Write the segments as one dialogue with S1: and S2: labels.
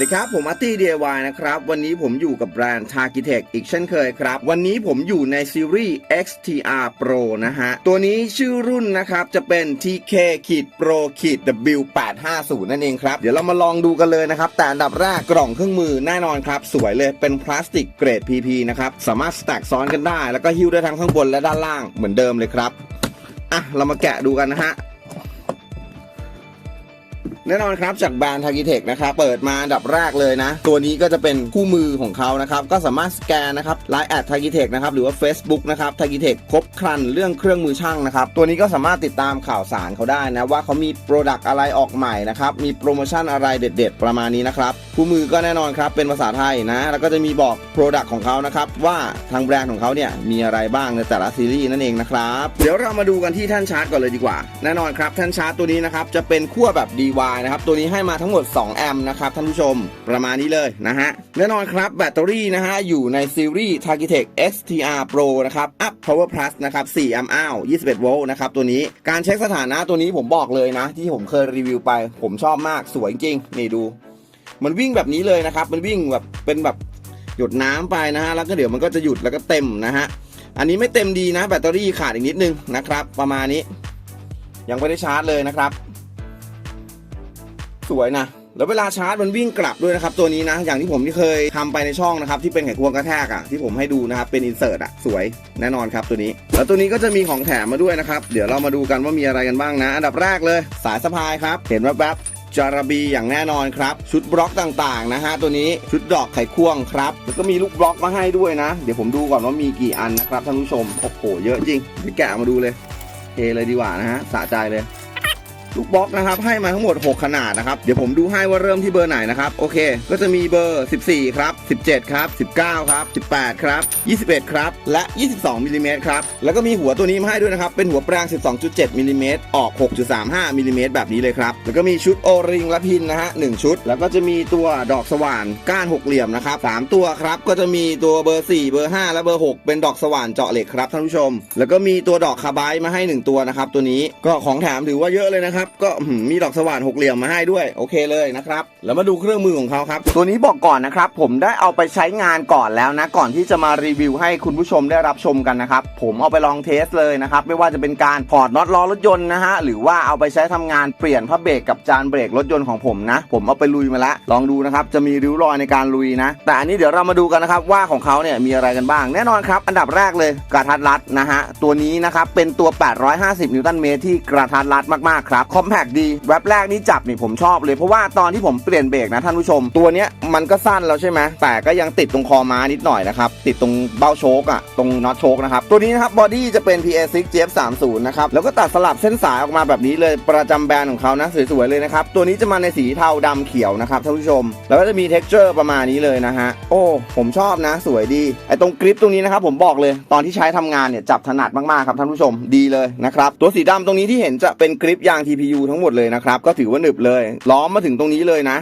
S1: วัสดีครับ ผมอาร์ตี้ DIY นะครับ วันนี้ผมอยู่กับแบรนด์ Targetech อีกเช่นเคยครับ วันนี้ผมอยู่ในซีรีส์ XTR Pro นะฮะ ตัวนี้ชื่อรุ่นนะครับ จะเป็น TK ขีด Pro ขีด W850 นั่นเองครับ เดี๋ยวเรามาลองดูกันเลยนะครับ แต่อันดับแรกกล่องเครื่องมือแน่นอนครับ สวยเลยเป็นพลาสติกเกรด PP นะครับ สามารถสแต็กซ้อนกันได้ แล้วก็หิ้วได้ทั้งข้างบนและด้านล่างเหมือนเดิมเลยครับอะเรามาแกะดูกันนะฮะ แน่นอนครับจากแบรนด์ทากิเทคนะครับเปิดมาดับแรกเลยนะ ตัวนี้ก็จะเป็นคู่มือของเขานะครับก็สามารถสแกนนะครับไลน์แอดทากิเทคนะครับหรือว่า Facebook นะครับทากิเทคครบครันเรื่องเครื่องมือช่างนะครับตัวนี้ก็สามารถติดตามข่าวสารเขาได้นะว่าเขามีโปรดักต์อะไรออกใหม่นะครับมีโปรโมชั่นอะไรเด็ด ๆ ประมาณนี้นะครับคู่มือก็แน่นอนครับเป็นภาษาไทยนะแล้วก็จะมีบอกโปรดักต์ของเขานะครับว่าทางแบรนด์ของเขาเนี่ยมีอะไรบ้างในแต่ละซีรีส์นั่นเองนะครับเดี๋ยวเรามาดูกันที่แท่านชาร์จก่อนเลยดีกว่า แน่นอนครับแท่านชาร์จตัวนี้นะครับจะเป็นขั้วแบบ DY นะครับ ตัวนี้ให้มาทั้งหมด 2 แอมป์นะครับท่านผู้ชมประมาณนี้เลยนะฮะแน่นอนครับแบตเตอรี่นะฮะอยู่ในซีรีส์ Targetech XTR Pro นะครับ Up Power Plus นะครับ 4 แอมป์อ้าว21 โวลต์นะครับตัวนี้การเช็คสถานะตัวนี้ผมบอกเลยนะ ที่ผมเคยรีวิวไป ผมชอบมากสวยจริงนี่ดู มันวิ่งแบบนี้เลยนะครับ มันวิ่งแบบเป็นแบบหยดน้ำไปนะฮะแล้วก็เดี๋ยวมันก็จะหยุดแล้วก็เต็มนะฮะอันนี้ไม่เต็มดีนะ แบตเตอรี่ขาดอีกนิดนึงนะครับ ประมาณนี้ ยังไม่ได้ชาร์จเลยนะครับ สวยนะแล้วเวลาชาร์จมันวิ่งกลับด้วยนะครับตัวนี้นะ อย่างที่ผมที่เคยทำไปในช่องนะครับที่เป็นไขควงกระแทกอะที่ผมให้ดูนะครับเป็นอินเสิร์ตอะสวยแน่นอนครับตัวนี้ แล้วตัวนี้ก็จะมีของแถมมาด้วยนะครับเดี๋ยวเรามาดูกันว่ามีอะไรกันบ้างนะ อันดับแรกเลย สายสะพายครับ เห็นแวบจาระบีอย่างแน่นอนครับ ชุดบล็อกต่างๆนะฮะตัวนี้ชุดดอกไขควงครับแล้วก็มีลูกบล็อกมาให้ด้วยนะ เดี๋ยวผมดูก่อนว่ามีกี่อันนะครับท่านผู้ชมโอ้โหเยอะจริงไปแกะมาดูเลยเทเลยดีกว่านะฮะสะใจเลย ลูกบล็อกนะครับให้มาทั้งหมด 6 ขนาดนะครับ เดี๋ยวผมดูให้ว่าเริ่มที่เบอร์ไหนนะครับ โอเค ก็จะมีเบอร์ 14 ครับ 17 ครับ 19 ครับ 18 ครับ 21 ครับ และ 22มิลลิเมตรครับ แล้วก็มีหัวตัวนี้มาให้ด้วยนะครับ เป็นหัวแปรง12.7มิลลิเมตรออก 6.35มิลลิเมตรแบบนี้เลยครับ แล้วก็มีชุดโอริงและพินนะฮะ1ชุด แล้วก็จะมีตัวดอกสว่านก้านหกเหลี่ยมนะครับ3ตัวครับ ก็จะมีตัวเบอร์ 4 เบอร์ 5 และเบอร์ 6 เป็นดอกสว่านเจาะเหล็กครับท่านผู้ชม แล้วก็มีตัวดอกคาบด์มาให้หนึ่งตัวนะครับตัวนี้ก็ของแถมถือว่าเยอะเลยนะครับก็อื้อหือมีดอกสว่านหกเหลี่ยมมาให้ด้วย โอเคเลยนะครับ แล้วมาดูเครื่องมือของเขาครับ ตัวนี้บอกก่อนนะครับ ผมได้เอาไปใช้งานก่อนแล้วนะ ก่อนที่จะมารีวิวให้คุณผู้ชมได้รับชมกันนะครับ ผมเอาไปลองเทสเลยนะครับ ไม่ว่าจะเป็นการถอดน็อตล้อรถยนต์นะฮะ หรือว่าเอาไปใช้ทำงานเปลี่ยนผ้าเบรกกับจานเบรกรถยนต์ของผมนะ ผมเอาไปลุยมาแล้ว ลองดูนะครับ จะมีริ้วรอยในการลุยนะ แต่อันนี้เดี๋ยวเรามาดูกันนะครับว่าของเขาเนี่ยมีอะไรกันบ้าง แน่นอนครับ อันดับแรกเลยกระทัดรัดนะฮะ ตัวนี้นะครับเป็นตัว 850 นิวตันเมตรที่กระทัดรัดมากๆครับคอมแพคดีแว็บแรกนี่จับนี่ผมชอบเลย เพราะว่าตอนที่ผมเปลี่ยนเบรกนะท่านผู้ชม ตัวเนี้ยมันก็สั้นแล้วใช่ไหมแต่ก็ยังติดตรงคอม้านิดหน่อยนะครับ ติดตรงเบ้าโชกอะตรงน็อตโชกนะครับ ตัวนี้นะครับบอดี้จะเป็น PA6 GF30 นะครับ แล้วก็ตัดสลับเส้นสายออกมาแบบนี้เลยประจำแบรนด์ของเขานะสวยๆเลยนะครับ ตัวนี้จะมาในสีเทาดำเขียวนะครับท่านผู้ชม แล้วก็จะมี t e x t อร์ประมาณนี้เลยนะฮะโอ้ผมชอบนะสวยดีไอ้ตรงกริปตรงนี้นะครับผมบอกเลยตอนที่ใช้ทำงานเนี่ยจับถนัดมากๆครับท่านผู้ชมดีเลยนะครับตัวสีดำตรงนี้ที่เห็นจะเป็นกริปยาง CPU ทั้งหมดเลยนะครับ ก็ถือว่าหนึบเลย ล้อมมาถึงตรงนี้เลยนะ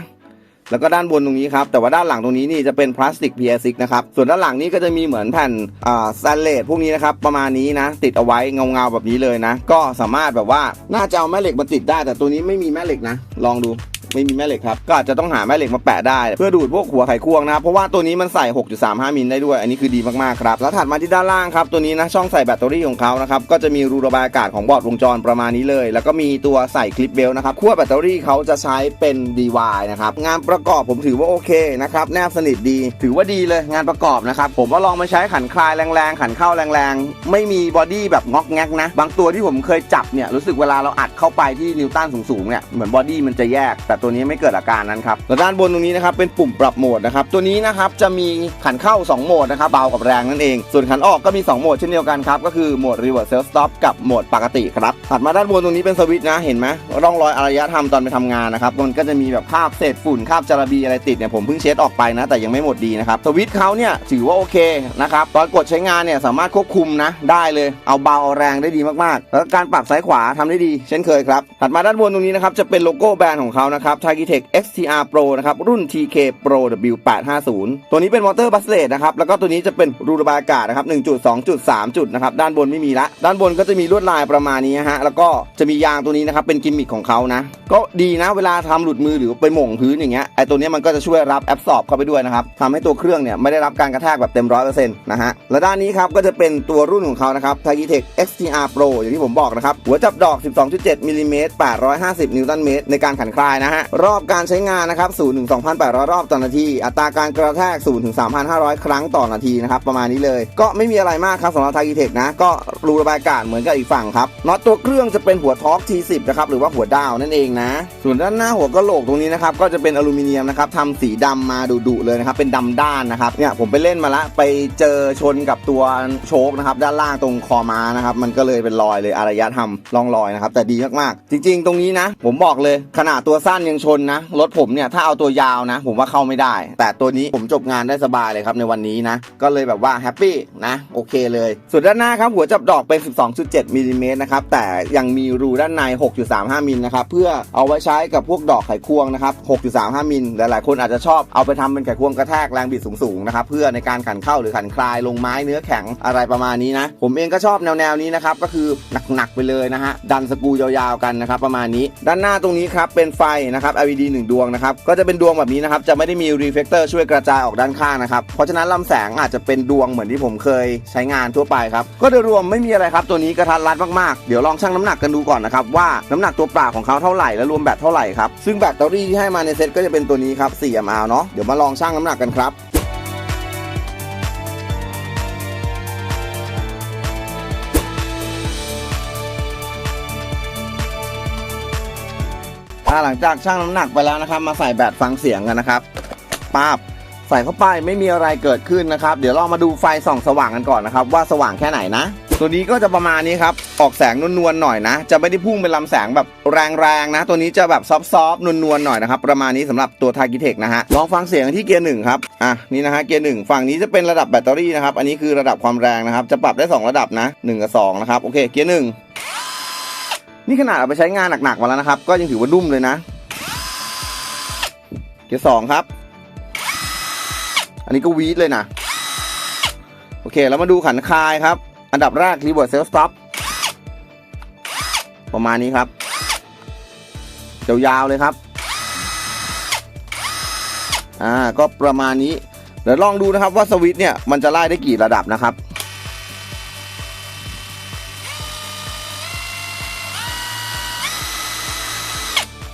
S1: แล้วก็ด้านบนตรงนี้ครับ แต่ว่าด้านหลังตรงนี้นี่จะเป็นพลาสติก PS6 นะครับ ส่วนด้านหลังนี้ก็จะมีเหมือนแผ่นอ่าสแตนเลสพวกนี้นะครับ ประมาณนี้นะ ติดเอาไว้เงาๆแบบนี้เลยนะ ก็สามารถแบบว่า น่าจะเอาแม่เหล็กมาติดได้ แต่ตัวนี้ไม่มีแม่เหล็กนะ ลองดู ไม่มีแม่เหล็กครับ ก็อาจจะต้องหาแม่เหล็กมาแปะได้ เพื่อดูดพวกหัวไขควงนะครับ เพราะว่าตัวนี้มันใส่ 6.35 มิลได้ด้วย อันนี้คือดีมากๆครับ แล้วถัดมาที่ด้านล่างครับ ตัวนี้นะ ช่องใส่แบตเตอรี่ของเขานะครับ ก็จะมีรูระบายอากาศของบอร์ดวงจรประมาณนี้เลย แล้วก็มีตัวใส่คลิปเบลนะครับขั้วแบตเตอรี่เขาจะใช้เป็น DY นะครับ งานประกอบผมถือว่าโอเคนะครับ แนบสนิทดี ถือว่าดีเลยงานประกอบนะครับ ผมว่าลองมาใช้ขันคลายแรงๆ ขันเข้าแรงๆ ไม่มีบอดี้แบบงอกแงกนะ บางตัวที่ผมเคยจับเนี่ย รู้สึกเวลาเราอัดเข้าไปที่นิวตันสูงๆเนี่ย เหมือนบอดี้มันจะแยกแต่ตัวนี้ไม่เกิดอาการนั้นครับแล้วด้านบนตรงนี้นะครับเป็นปุ่มปรับโหมดนะครับตัวนี้นะครับจะมีขันเข้า 2 โหมดนะครับเบากับแรงนั่นเอง ส่วนขันออกก็มี 2 โหมดเช่นเดียวกันครับก็คือโหมด reverse self stop กับโหมดปกติครับถัดมาด้านบนตรงนี้เป็นสวิตช์นะเห็นไหมร่องรอยอารยธรรมตอนไปทำงานนะครับมันก็จะมีแบบคราบเศษฝุ่นคราบจาระบีอะไรติดเนี่ยผมเพิ่งเช็ดออกไปนะแต่ยังไม่หมดดีนะครับสวิตช์เขาเนี่ยถือว่าโอเคนะครับตอนกดใช้งานเนี่ยสามารถควบคุมนะได้เลยเอาเบาเอาแรงได้ดีมากๆ แล้วการปรับซ้ายขวาทำได้ดี เช่นเคยครับถัดมาด้านบนตรงนี้นะครับจะเป็นโลโก้แบรนด์ของเขานะครับนะครับ t a g i t e c XTR Pro นะครับ รุ่น TK Pro W850 ตัวนี้เป็นมอเตอร์บัสเลตนะครับ แล้วก็ตัวนี้จะเป็นรูระบายอากาศนะครับ1จุด2จุด3จุดนะครับ ด้านบนไม่มีละ ด้านบนก็จะมีลวดลายประมาณนี้ฮะ แล้วก็จะมียางตัวนี้นะครับ เป็นกิมมิคของเขานะ ก็ดีนะ เวลาทำหลุดมือหรือไปหม่งพื้นอย่างเงี้ย ไอตัวนี้มันก็จะช่วยรับแอบสอบเข้าไปด้วยนะครับทำให้ตัวเครื่องเนี่ยไม่ได้รับการกระแทกแบบเต็มร้อยเปอร์เซ็นต์นะฮะ และด้านนี้ครับก็จะเป็นตัวรุ่นของเขานะครับ t a g i t e c XTR Pro อย่างที่ผมบอกนะครับหัวจับดอก 12.7มิลลิเมตร850 นิวตันเมตรในการขันคลายนะฮะรอบการใช้งานนะครับ0ถึง2,800 รอบต่อนาที อัตราการกระแทก0ถึง3,500 ครั้งต่อนาทีนะครับ ประมาณนี้เลย ก็ไม่มีอะไรมากครับสำหรับ t a g i t e c นะ ก็รูระบายอากาศเหมือนกับอีกฝั่งครับ น็อตตัวเครื่องจะเป็นหัวท็อร์ก T10 นะครับ หรือว่าหัวดาวนั่นเองนะ ส่วนด้านหน้าหัวกระโหลกตรงนี้นะครับ ก็จะเป็นอลูมิเนียมนะครับทำสีดำมาดุๆเลยนะครับ เป็นดำด้านนะครับ เนี่ยผมไปเล่นมาละ ไปเจอชนกับตัวโชคนะครับ ด้านล่างตรงคอม้านะครับ มันก็เลยเป็นรอยเลยอารยธรรมร่องรอยนะครับ แต่ดีมากๆ จริง ๆ ตรงนี้นะ ผมบอกเลยขนาดตัวสั้นยังชนนะ รถผมเนี่ยถ้าเอาตัวยาวนะ ผมว่าเข้าไม่ได้ แต่ตัวนี้ผมจบงานได้สบายเลยครับในวันนี้นะ ก็เลยแบบว่าแฮปปี้นะโอเคเลย ส่วนด้านหน้าครับหัวจับดอกเป็น 12.7มิลลิเมตรนะครับแต่ยังมีรูด้านใน 6.35มิลนะครับเพื่อเอาไว้ใช้กับพวกดอกไขควงนะครับ 6.35มิลหลายๆ คนอาจจะชอบเอาไปทำเป็นไขควงกระแทกแรงบิดสูงๆนะครับเพื่อในการขันเข้าหรือขันคลายลงไม้เนื้อแข็งอะไรประมาณนี้นะ ผมเองก็ชอบแนวๆนี้นะครับก็คือหนักๆไปเลยนะฮะดันสกูยาวๆกันนะครับประมาณนี้ ด้านหน้าตรงนี้ครับเป็นไฟนะครับ LED 1 ดวงนะครับก็จะเป็นดวงแบบนี้นะครับจะไม่ได้มีรีเฟกเตอร์ช่วยกระจายออกด้านข้างนะครับเพราะฉะนั้นลำแสงอาจจะเป็นดวงเหมือนที่ผมเคยใช้งานทั่วไปครับก็โดยรวมไม่มีอะไรครับตัวนี้กระทัดรัดมากๆเดี๋ยวลองชั่งน้ำหนักกันดูก่อนนะครับว่าน้ำหนักตัวเปล่าของเขาเท่าไหร่และรวมแบตเท่าไหร่ครับซึ่งแบตเตอรี่ที่ให้มาในเซ็ตก็จะเป็นตัวนี้ครับ4 mAh เนาะเดี๋ยวมาลองชั่งน้ำหนักกันครับ หลังจากชั่งน้ำหนักไปแล้วนะครับ มาใส่แบตฟังเสียงกันนะครับป้าบใส่เข้าไปไม่มีอะไรเกิดขึ้นนะครับ เดี๋ยวเรามาดูไฟส่องสว่างกันก่อนนะครับ ว่าสว่างแค่ไหนนะ ตัวนี้ก็จะประมาณนี้ครับ ออกแสงนวลๆหน่อยนะ จะไม่ได้พุ่งเป็นลำแสงแบบแรงๆนะ ตัวนี้จะแบบซอฟๆนวลๆหน่อยนะครับ ประมาณนี้สำหรับตัวทากิเทคนะฮะลองฟังเสียงที่เกียร์หนึ่งครับอะนี่นะฮะเกียร์หนึ่งฝั่งนี้จะเป็นระดับแบตเตอรี่นะครับ อันนี้คือระดับความแรงนะครับ จะปรับได้สองระดับนะหนึ่งกับสองนะครับโอเคเกียร์หนึ่ง นี่ขนาดเอาไปใช้งานหนักๆมาแล้วนะครับ ก็ยังถือว่านุ่มเลยนะ เกียร์สองครับ อันนี้ก็วีดเลยนะ โอเค แล้วมาดูขันคายครับ อันดับแรก reverse self stop ประมาณนี้ครับ ยาวๆเลยครับ อ่า ก็ประมาณนี้ เดี๋ยวลองดูนะครับว่าสวิตเนี่ย มันจะไล่ได้กี่ระดับนะครับ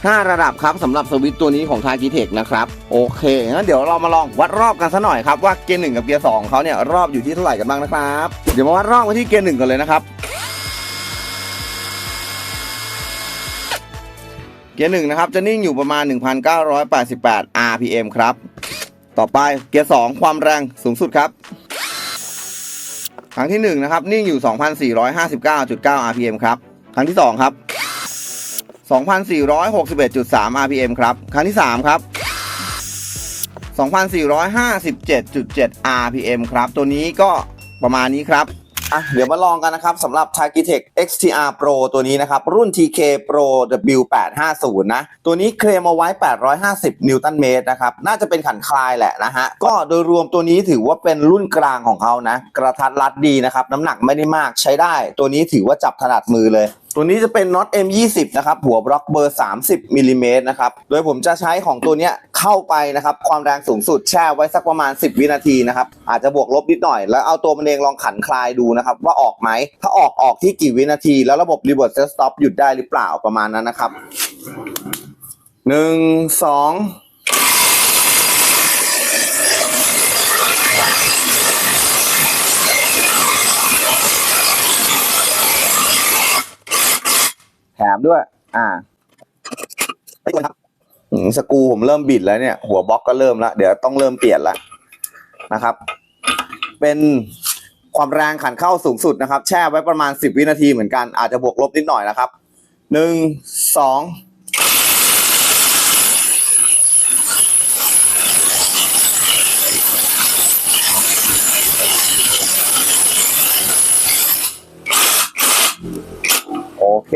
S1: 5 ระดับครับสำหรับสวิตช์ตัวนี้ของทากิเทคนะครับโอเคงั้นเดี๋ยวเรามาลองวัดรอบกันซะหน่อยครับว่าเกียร์หนึ่งกับเกียร์สองเขาเนี่ยรอบอยู่ที่เท่าไหร่กันบ้างนะครับเดี๋ยวมาวัดรอบกันที่เกียร์หนึ่งกันเลยนะครับเกียร์หนึ่งนะครับจะนิ่งอยู่ประมาณ 1,988 RPM ครับ ต่อไปเกียร์สองความแรงสูงสุดครับครั้งที่หนึ่งนะครับนิ่งอยู่ 2,459.9 RPM ครับครั้งที่สองครับ 2,461.3 RPM ครับครั้งที่ 3 ครับ 2,457.7 RPM ครับ ตัวนี้ก็ประมาณนี้ครับอะเดี๋ยวมาลองกันนะครับสำหรับ Tagitech XTR Pro ตัวนี้นะครับ รุ่น TK Pro W850 นะ ตัวนี้เคลมเอาไว้ 850 นิวตันเมตรนะครับ น่าจะเป็นขันคลายแหละนะฮะ ก็โดยรวมตัวนี้ถือว่าเป็นรุ่นกลางของเขานะ กระทัดรัดดีนะครับ น้ำหนักไม่ได้มากใช้ได้ ตัวนี้ถือว่าจับถนัดมือเลย ตัวนี้จะเป็นน็อต M20 นะครับ หัวบล็อกเบอร์ 30มิลิเมตรนะครับ โดยผมจะใช้ของตัวนี้เข้าไปนะครับ ความแรงสูงสุดแช่ไว้สักประมาณ 10 วินาทีนะครับ อาจจะบวกลบนิดหน่อย แล้วเอาตัวมันเองลองขันคลายดูนะครับ ว่าออกไหม ถ้าออกออกที่กี่วินาที แล้วระบบรีเวิร์สเซสต็อปหยุดได้หรือเปล่าประมาณนั้นนะครับ 1 2 มด้วย อ่าไอ้ยครับสกูผมเริ่มบิดแล้วเนี่ย หัวบล็อกก็เริ่มแล้วเดี๋ยวต้องเริ่มเปลี่ยนแล้วนะครับ เป็นความแรงขันเข้าสูงสุดนะครับ แช่ไว้ประมาณ 10 วินาทีเหมือนกันอาจจะบวกลบนิดหน่อยนะครับหนึ่งสองโอเค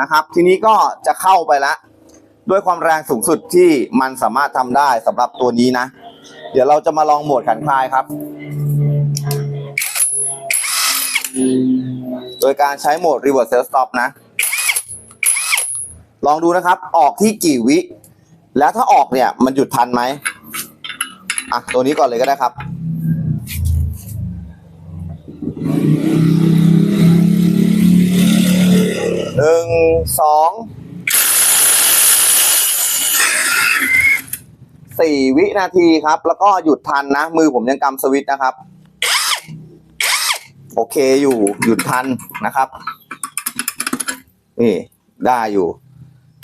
S1: นะครับ ทีนี้ก็จะเข้าไปละด้วยความแรงสูงสุดที่มันสามารถทำได้สำหรับตัวนี้นะ เดี๋ยวเราจะมาลองโหมดขันคลายครับ โดยการใช้โหมด reverse self stop นะ ลองดูนะครับ ออกที่กี่วิ แล้วถ้าออกเนี่ย มันหยุดทันไหมอะ ตัวนี้ก่อนเลยก็ได้ครับ หนึ่งสองสี่วินาทีครับ แล้วก็หยุดทันนะ มือผมยังกำสวิตนะครับ โอเคอยู่หยุดทันนะครับ นี่ได้อยู่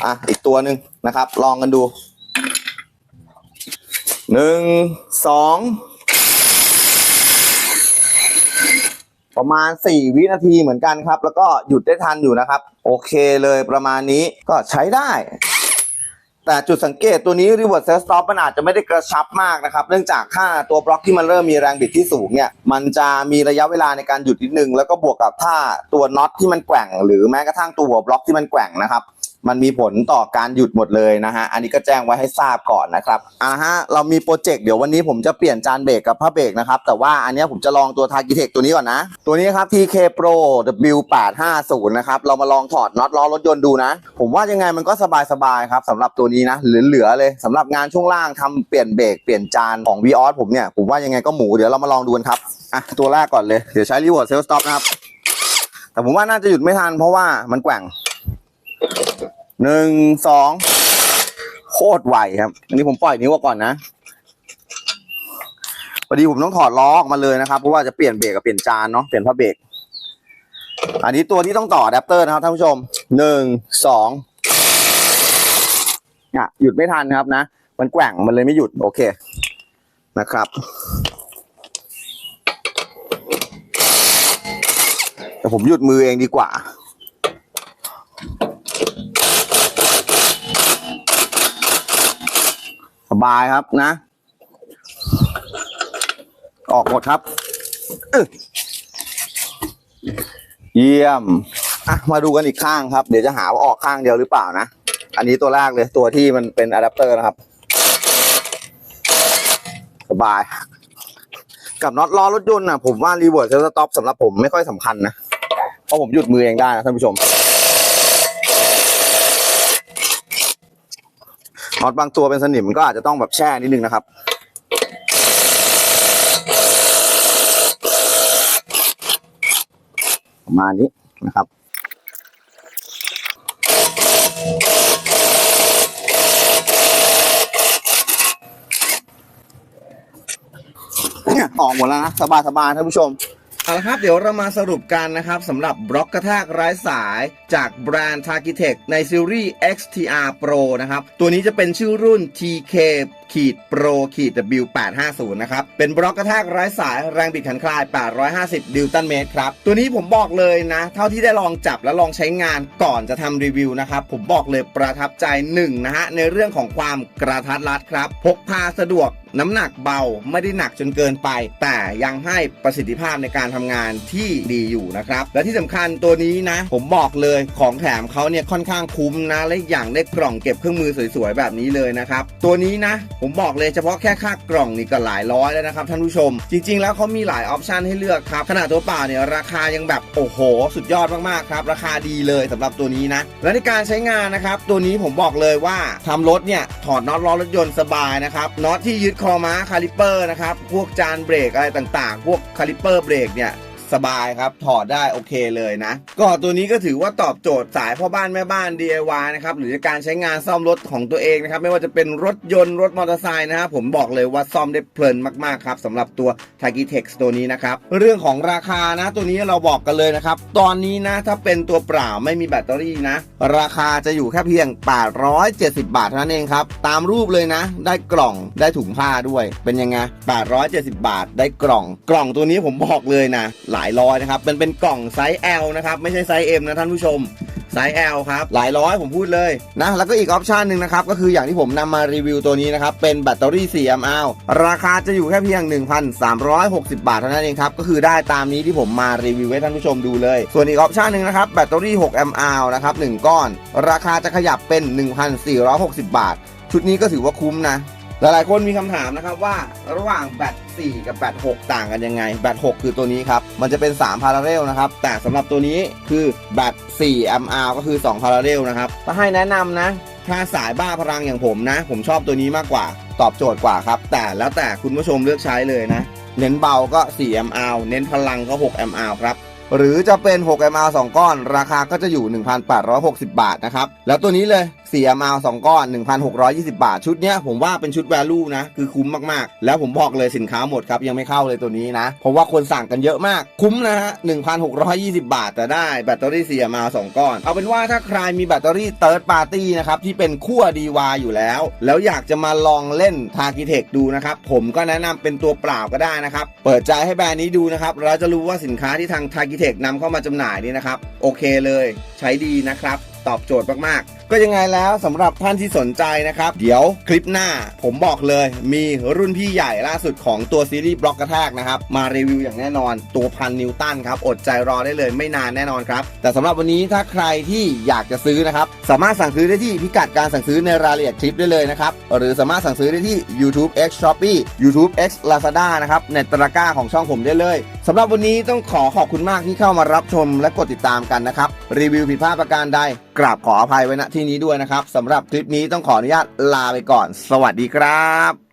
S1: อะ อีกตัวหนึ่งนะครับ ลองกันดูหนึ่งสอง ประมาณ 4 วินาทีเหมือนกันครับ แล้วก็หยุดได้ทันอยู่นะครับ โอเคเลยประมาณนี้ก็ใช้ได้ แต่จุดสังเกตตัวนี้ reverse self stop มันอาจจะไม่ได้กระชับมากนะครับ เนื่องจากค่าตัวบล็อกที่มันเริ่มมีแรงบิดที่สูงเนี่ย มันจะมีระยะเวลาในการหยุดนิดนึง แล้วก็บวกกับถ้าตัวน็อตที่มันแกว่ง หรือแม้กระทั่งตัวหัวบล็อกที่มันแกว่งนะครับ มันมีผลต่อการหยุดหมดเลยนะฮะ อันนี้ก็แจ้งไว้ให้ทราบก่อนนะครับ อ่าฮะ เรามีโปรเจกต์เดี๋ยววันนี้ผมจะเปลี่ยนจานเบรกกับผ้าเบรกนะครับ แต่ว่าอันนี้ผมจะลองตัว t a g i t e c h ตัวนี้ก่อนนะ ตัวนี้ครับ TK Pro W850 นะครับ เรามาลองถอดน็อตล้อรถยนต์ดูนะ ผมว่ายังไงมันก็สบายๆครับสำหรับตัวนี้นะ เหลือๆเลยสำหรับงานช่วงล่างทำเปลี่ยนเบรกเปลี่ยนจานของ v ีออสผมเนี่ย ผมว่ายังไงก็หมู เดี๋ยวเรามาลองดูกันครับ อะ ตัวแรกก่อนเลย เดี๋ยวใช้ reverse self stop นะครับ แต่ผมว่าน่าจะหยุดไม่ทันเพราะว่ามันแกว่ง หนึ่งสองโคตรไวครับ อันนี้ผมปล่อยนิ้วกก่อนนะพอดีผมต้องถอดล้อออกมาเลยนะครับเพราะว่าจะเปลี่ยนเบรกกับเปลี่ยนจานเนาะเปลี่ยนผ้าเบรกอันนี้ตัวที่ต้องต่ออะแดปเตอร์นะครับท่านผู้ชมหนึ่งสองเนี่ยหยุดไม่ทันครับนะ มันแกว่งมันเลยไม่หยุดโอเคนะครับแต่ผมหยุดมือเองดีกว่า บายครับนะ ออกหมดครับเยี่ยมอะมาดูกันอีกข้างครับ เดี๋ยวจะหาว่าออกข้างเดียวหรือเปล่านะ อันนี้ตัวแรกเลย ตัวที่มันเป็นอะแดปเตอร์นะครับ สบาย กับน็อตล้อรถยนต์นะผมว่ารีเวิร์สเซลสต็อปสำหรับผมไม่ค่อยสำคัญนะ เพราะผมหยุดมือเองได้นะท่านผู้ชม น็อตบางตัวเป็นสนิมก็อาจจะต้องแบบแช่นิดนึงนะครับ ประมาณนี้นะครับออกหมดแล้วนะ สบายๆท่านผู้ชม เอาละครับ เดี๋ยวเรามาสรุปกันนะครับสำหรับบล็อกกระแทกไร้สายจากแบรนด์ t a g i t e c h ในซีรีส์ XTR Pro นะครับ ตัวนี้จะเป็นชื่อรุ่น TK ขีด Pro ขีด W850 นะครับ เป็นบล็อกกระแทกไร้สายแรงบิดขันคลาย 850ดิวตันเมตรครับ ตัวนี้ผมบอกเลยนะ เท่าที่ได้ลองจับและลองใช้งานก่อนจะทำรีวิวนะครับ ผมบอกเลยประทับใจหนึ่งนะฮะในเรื่องของความกระทัดรัดครับ พกพาสะดวกน้ำหนักเบาไม่ได้หนักจนเกินไป แต่ยังให้ประสิทธิภาพในการทำงานที่ดีอยู่นะครับ และที่สำคัญตัวนี้นะ ผมบอกเลยของแถมเขาเนี่ยค่อนข้างคุ้มนะ และอีกอย่างได้กล่องเก็บเครื่องมือสวยๆ แบบนี้เลยนะครับ ตัวนี้นะผมบอกเลยเฉพาะแค่ค่ากล่องนี่ก็หลายร้อยแล้วนะครับท่านผู้ชม จริง ๆ แล้วเขามีหลายออปชันให้เลือกครับขนาดตัวเปล่าเนี่ยราคายังแบบโอ้โห สุดยอดมากๆครับราคาดีเลยสำหรับตัวนี้นะและในการใช้งานนะครับตัวนี้ผมบอกเลยว่าทำรถเนี่ยถอดน็อตล้อรถยนต์สบายนะครับน็อตที่ยึดคอม้าคาลิปเปอร์นะครับพวกจานเบรกอะไรต่างๆ พวกคาลิปเปอร์เบรกเนี่ย สบายครับ ถอดได้โอเคเลยนะ ก็ตัวนี้ก็ถือว่าตอบโจทย์สายพ่อบ้านแม่บ้าน DIY นะครับ หรือการใช้งานซ่อมรถของตัวเองนะครับ ไม่ว่าจะเป็นรถยนต์รถมอเตอร์ไซค์นะครับผมบอกเลยว่าซ่อมได้เพลินมากๆครับสำหรับตัว t a g i t e x ตัวนี้นะครับ เรื่องของราคานะตัวนี้เราบอกกันเลยนะครับ ตอนนี้นะถ้าเป็นตัวเปล่าไม่มีแบตเตอรี่นะ ราคาจะอยู่แค่เพียง 870 บาทเท่านั้นเองครับ ตามรูปเลยนะ ได้กล่องได้ถุงผ้าด้วย เป็นยังไง870 บาทได้กล่อง กล่องตัวนี้ผมบอกเลยนะหลายร้อยนะครับเป็นเป็นกล่องไซส์ L นะครับ ไม่ใช่ไซส์ M นะท่านผู้ชมไซส์ L ครับ หลายร้อยผมพูดเลยนะ แล้วก็อีกออปชันหนึ่งนะครับ ก็คืออย่างที่ผมนำมารีวิวตัวนี้นะครับ เป็นแบตเตอรี่4 mAh ราคาจะอยู่แค่เพียง 1,360 บาทเท่านั้นเองครับ ก็คือได้ตามนี้ที่ผมมารีวิวให้ท่านผู้ชมดูเลย ส่วนอีกออปชันหนึ่งนะครับ แบตเตอรี่6 mAh นะครับ 1 ก้อน ราคาจะขยับเป็น 1,460 บาท ชุดนี้ก็ถือว่าคุ้มนะ หลายๆคนมีคำถามนะครับว่าระหว่างแบต4 กับแบต6ต่างกันยังไง แบต6คือตัวนี้ครับ มันจะเป็น 3 พาราเรลนะครับ แต่สำหรับตัวนี้คือแบต4 mAh ก็คือ 2 พาราเรลนะครับถ้าให้แนะนำนะ ถ้าสายบ้าพลังอย่างผมนะ ผมชอบตัวนี้มากกว่า ตอบโจทย์กว่าครับ แต่แล้วแต่คุณผู้ชมเลือกใช้เลยนะ เน้นเบาก็ 4 mAh เน้นพลังก็ 6 mAh ครับหรือจะเป็น 6 mAh 2ก้อน ราคาก็จะอยู่ 1,860 บาทนะครับ แล้วตัวนี้เลย 4 mAh 2ก้อน 1,620 บาท ชุดเนี้ยผมว่าเป็นชุด value นะ คือคุ้มมากๆ แล้วผมบอกเลยสินค้าหมดครับยังไม่เข้าเลยตัวนี้นะ เพราะว่าคนสั่งกันเยอะมาก คุ้มนะฮะ 1,620 บาทแต่ได้แบตเตอรี่4 mAh 2ก้อน เอาเป็นว่าถ้าใครมีแบตเตอรี่ third party นะครับที่เป็นขั้ว DY อยู่แล้ว แล้วอยากจะมาลองเล่น t a g i t e c h ดูนะครับผมก็แนะนำเป็นตัวเปล่าก็ได้นะครับเปิดใจให้แบรนด์นี้ดูนะครับเราจะรู้ว่าสินค้าที่ทาง t a g i t e c h นำเข้ามาจำหน่ายนี่นะครับ โอเคเลย ใช้ดีนะครับ ตอบโจทย์มากๆ ก็ยังไงแล้วสำหรับท่านที่สนใจนะครับ เดี๋ยวคลิปหน้าผมบอกเลยมีรุ่นพี่ใหญ่ล่าสุดของตัวซีรีส์บล็อกกระแทกนะครับ มารีวิวอย่างแน่นอนตัวพันนิวตันครับ อดใจรอได้เลยไม่นานแน่นอนครับ แต่สำหรับวันนี้ถ้าใครที่อยากจะซื้อนะครับ สามารถสั่งซื้อได้ที่พิกัดการสั่งซื้อในรายละเอียดคลิปได้เลยนะครับ หรือสามารถสั่งซื้อได้ที่ YouTube X Shopee YouTube X Lazada นะครับในตะกร้าของช่องผมได้เลย สำหรับวันนี้ต้องขอขอบคุณมากที่เข้ามารับชมและกดติดตามกันนะครับ รีวิวผิดพลาดประการใด กราบขออภัยไว้ณที่นี้ด้วยนะครับสำหรับคลิปนี้ต้องขออนุญาตลาไปก่อน สวัสดีครับ